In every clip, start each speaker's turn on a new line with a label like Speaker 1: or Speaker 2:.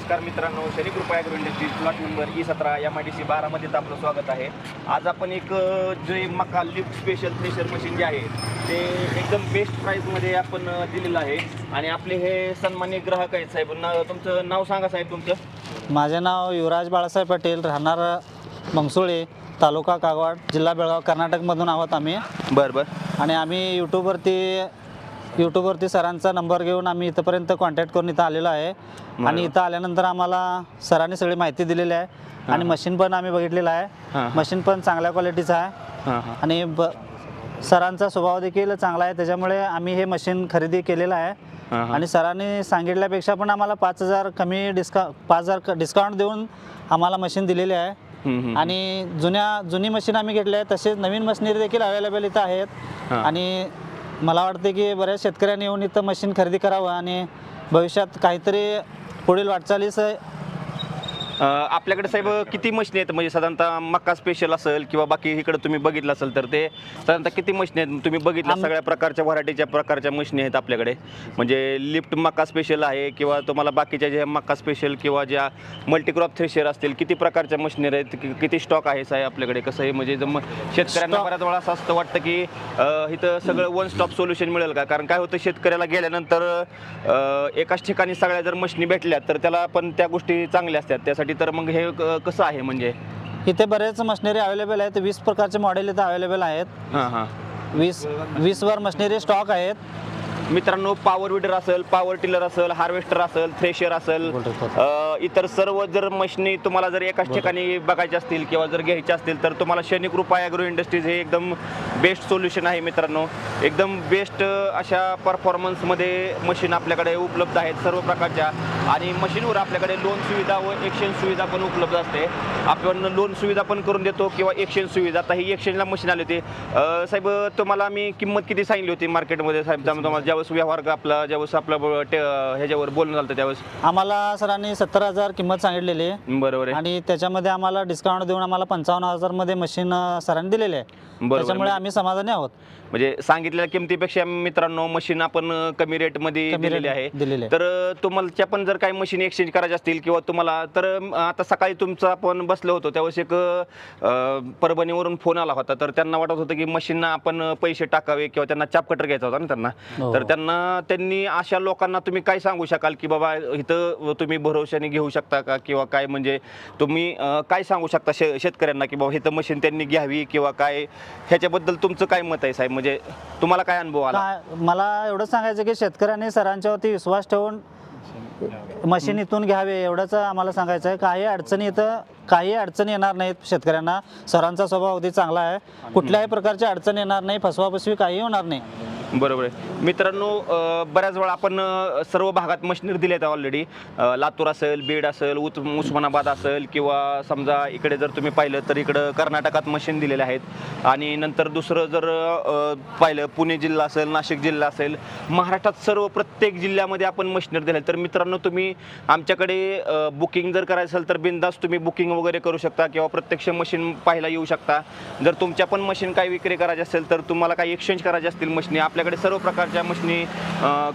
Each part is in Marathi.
Speaker 1: नमस्कार मित्रांनो Shani Krupa agro plot number E सतरा एम आय डी सी बारामध्ये आपलं स्वागत आहे. आज आपण एक जे मका लिफ्ट स्पेशल थ्रेशर मशीन जे आहे ते एकदम बेस्ट प्राईसमध्ये आपण दिलेलं आहे. आणि आपले हे सन्मान्य ग्राहक आहेत साहेब ना तुमचं नाव सांगा साहेब तुमचं.
Speaker 2: माझे नाव युवराज बाळासाहेब पाटील राहणार मंगसुळे तालुका कागवाड जिल्हा बेळगाव कर्नाटकमधून आहोत आम्ही.
Speaker 1: बरं बरं.
Speaker 2: आणि आम्ही यूट्यूबवरती यूट्यूबवरती सरांचा नंबर घेऊन आम्ही इथंपर्यंत कॉन्टॅक्ट करून इथं आलेलो आहे. आणि इथं आल्यानंतर आम्हाला सरांनी सगळी माहिती दिलेली आहे. आणि मशीन पण आम्ही बघितलेलं आहे.
Speaker 1: हां
Speaker 2: मशीन पण चांगल्या क्वालिटीचं आहे. आणि ब सरांचा स्वभाव देखील चांगला आहे. त्याच्यामुळे आम्ही हे मशीन खरेदी केलेलं आहे. आणि सरांनी सांगितल्यापेक्षा पण आम्हाला पाच हजार कमी डिस्का पाच हजार डिस्काउंट देऊन आम्हाला मशीन दिलेली आहे. आणि जुन्या जुनी मशीन आम्ही घेतली आहे तसेच नवीन मशिनरी देखील अवेलेबल इथं आहेत. आणि मला वाटते की बऱ्याच शेतकऱ्यांनी येऊन इथं मशीन खरेदी करावं आणि भविष्यात काहीतरी पुढील वाटचालीस
Speaker 1: आपल्याकडे साहेब किती मशीन आहेत? म्हणजे साधारणतः मक्का स्पेशल असेल किंवा बाकी इकडे तुम्ही बघितलं असेल तर ते साधारणतः किती मशीन आहेत? तुम्ही बघितलं सगळ्या प्रकारच्या व्हरायटीच्या प्रकारच्या मशीन आहेत आपल्याकडे. म्हणजे लिफ्ट मक्का स्पेशल आहे किंवा तुम्हाला बाकीच्या ज्या मक्का स्पेशल किंवा ज्या मल्टीक्रॉप थ्रेशर असतील किती प्रकारच्या मशिनरी आहेत? किती स्टॉक आहे साहेब आपल्याकडे? कसं आहे? म्हणजे जम शेतकऱ्यांना बऱ्याच वेळा असं असतं वाटतं की इथं सगळं वन स्टॉप सोल्युशन मिळेल का? कारण काय होतं शेतकऱ्याला गेल्यानंतर एकाच ठिकाणी सगळ्या जर मशिनी भेटल्या तर त्याला पण त्या गोष्टी चांगल्या असतात. त्यासाठी तर मग हे क- कसं आहे म्हणजे?
Speaker 2: इथे बरेच मशिनरी अवेलेबल आहेत. वीस प्रकारचे मॉडेल इथं अवेलेबल आहेत.
Speaker 1: हां हां.
Speaker 2: वीस वीसवर मशिनरी स्टॉक आहेत.
Speaker 1: मित्रांनो पॉवर विडर असेल पॉवर टिलर असेल हार्वेस्टर असेल थ्रेशर असेल इतर सर्व जर मशिनी तुम्हाला जर एकाच ठिकाणी बघायच्या असतील किंवा जर घ्यायच्या असतील तर तुम्हाला शनी कृपा ॲग्रो इंडस्ट्रीज हे एकदम बेस्ट सोल्युशन आहे मित्रांनो. एकदम बेस्ट अशा परफॉर्मन्समध्ये मशीन आपल्याकडे उपलब्ध आहेत सर्व प्रकारच्या. आणि मशीनवर आपल्याकडे लोन सुविधा व एक्सचेंज सुविधा पण उपलब्ध असते. आपण लोन सुविधा पण करून देतो किंवा एक्सचेंज सुविधा. आता ही एक्सचेंजला मशीन आली होती. साहेब तुम्हाला मी किंमत किती सांगितली होती मार्केटमध्ये साहेब तुम्हाला ज्यावेळेस व्यवहार आपला ज्यावेळेस आपला ब- टे- ह्याच्यावर बोलणं झालं होतं त्यावेळेस?
Speaker 2: आम्हाला सरांनी सत्तर हजार किंमत सांगितलेली आहे.
Speaker 1: बरोबर आहे.
Speaker 2: आणि त्याच्यामध्ये आम्हाला डिस्काउंट देऊन आम्हाला पंचावन्न हजारमध्ये मशीन सरांनी दिलेले आहे.
Speaker 1: बरोबर.
Speaker 2: त्याच्यामुळे आम्ही समाधानी आहोत.
Speaker 1: म्हणजे सांगितलेल्या किमतीपेक्षा मित्रांनो मशीन आपण अ, कमी रेटमध्ये
Speaker 2: कमी
Speaker 1: दिलेली
Speaker 2: rate
Speaker 1: आहे.
Speaker 2: दिलेली आहे.
Speaker 1: तर अ, तुम्हाला पण जर काही मशीन एक्सचेंज करायच्या असतील किंवा तुम्हाला तर आता सकाळी तुमचं आपण बसलो होतो त्यावेळेस एक अ, परभणीवरून फोन आला होता. तर त्यांना वाटत होतं की मशीनना आपण पैसे टाकावे किंवा त्यांना चाप कटर घ्यायचा होता ना त्यांना.
Speaker 2: हो.
Speaker 1: तर त्यांना त्यांनी अशा लोकांना तुम्ही काय सांगू शकाल की बाबा इथं तुम्ही भरोशाने घेऊ शकता का? किंवा काय म्हणजे तुम्ही काय सांगू शकता शे शेतकऱ्यांना की बाबा इथं मशीन त्यांनी घ्यावी किंवा काय? ह्याच्याबद्दल तुमचं काय मत आहे साहेब? म्हणजे तुम्हाला काय अनुभव आला?
Speaker 2: मला एवढं सांगायचं की शेतकऱ्यांनी सरांच्यावरती विश्वास ठेवून मशीन इथून घ्यावे एवढंच आम्हाला सांगायचं आहे. काही अडचणी इथं काही अडचणी येणार नाहीत शेतकऱ्यांना. सरांचा स्वभाव अगदी चांगला आहे. कुठल्याही प्रकारची अडचण येणार नाही. फसवाफसवी काही होणार नाही.
Speaker 1: बरोबर आहे. मित्रांनो बऱ्याच वेळा आपण सर्व भागात मशिनरी दिल्या आहेत ऑलरेडी लातूर असेल बीड असेल उत उस्मानाबाद असेल किंवा समजा इकडे जर तुम्ही पाहिलं तर इकडं कर्नाटकात मशीन दिलेल्या आहेत. आणि नंतर दुसरं जर पाहिलं पुणे जिल्हा असेल नाशिक जिल्हा असेल महाराष्ट्रात सर्व प्रत्येक जिल्ह्यामध्ये आपण मशिनरी दिल्या तर मित्रांनो तुम्ही आमच्याकडे बुकिंग जर करायचं असेल तर बिंदास तुम्ही बुकिंग वगैरे करू शकता किंवा प्रत्यक्ष मशीन पाहायला येऊ शकता. जर तुमच्या पण मशीन काही विक्री करायची असेल तर तुम्हाला काही एक्सचेंज करायचे असतील मशीन आपल्या आपल्याकडे सर्व प्रकारच्या मशनी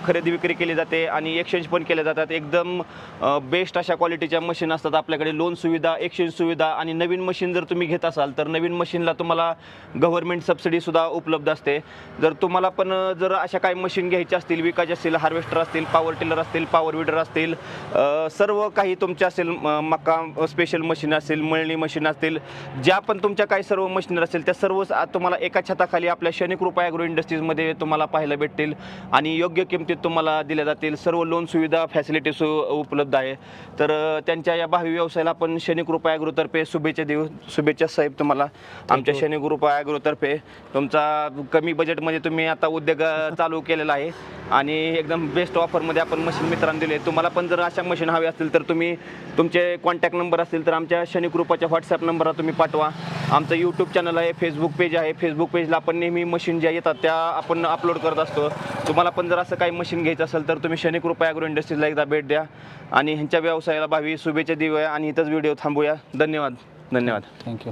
Speaker 1: खरेदी विक्री केली जाते आणि एक्सचेंज पण केल्या जातात. एकदम बेस्ट अशा क्वालिटीच्या मशीन असतात आपल्याकडे. लोन सुविधा एक्सचेंज सुविधा आणि नवीन मशीन जर तुम्ही घेत असाल तर नवीन मशीनला तुम्हाला गव्हर्नमेंट सबसिडीसुद्धा उपलब्ध असते. जर तुम्हाला पण जर अशा काही मशीन घ्यायच्या असतील विकायचे असतील हार्वेस्टर असतील पॉवर टिलर असतील पॉवर विडर असतील सर्व काही तुमच्या असेल म- मका स्पेशल मशीन असेल मळणी मशीन असतील ज्या पण तुमच्या काही सर्व मशीनर असतील त्या सर्व तुम्हाला एका छताखाली आपल्या शनिकृपा ॲग्रो इंडस्ट्रीजमध्ये तुम्हाला पाहायला भेटतील आणि योग्य किमतीत तुम्हाला दिल्या जातील. सर्व लोन सुविधा फॅसिलिटीज उपलब्ध आहे. तर त्यांच्या या भावी व्यवसायाला आपण शनी कृपा ॲग्रोतर्फे शुभेच्छा देऊ. शुभेच्छा साहेब तुम्हाला. आमच्या शनी कृपा ॲग्रोतर्फे तुमचा कमी बजेटमध्ये तुम्ही आता उद्योग चालू केलेला आहे. आणि एकदम बेस्ट ऑफरमध्ये आपण मशीन मित्रांना दिले. तुम्हाला पण जर अशा मशीन हवी असतील तर तुम्ही तुमचे कॉन्टॅक्ट नंबर असतील तर आमच्या शनी कृपाच्या व्हॉट्सअप नंबरला तुम्ही पाठवा. आमचं यूट्यूब चॅनल आहे फेसबुक पेज आहे. फेसबुक पेजला आपण नेहमी मशीन ज्या येतात त्या आपण अपलोड करत असतो. तुम्हाला पण जर असं काही मशीन घ्यायचं असेल तर तुम्ही शनी कृपा ॲग्रो इंडस्ट्रीजला एकदा भेट द्या. आणि ह्यांच्या व्यवसायाला भावी शुभेच्छा देऊया. आणि इथंच व्हिडिओ थांबूया. धन्यवाद. धन्यवाद.
Speaker 2: थँक्यू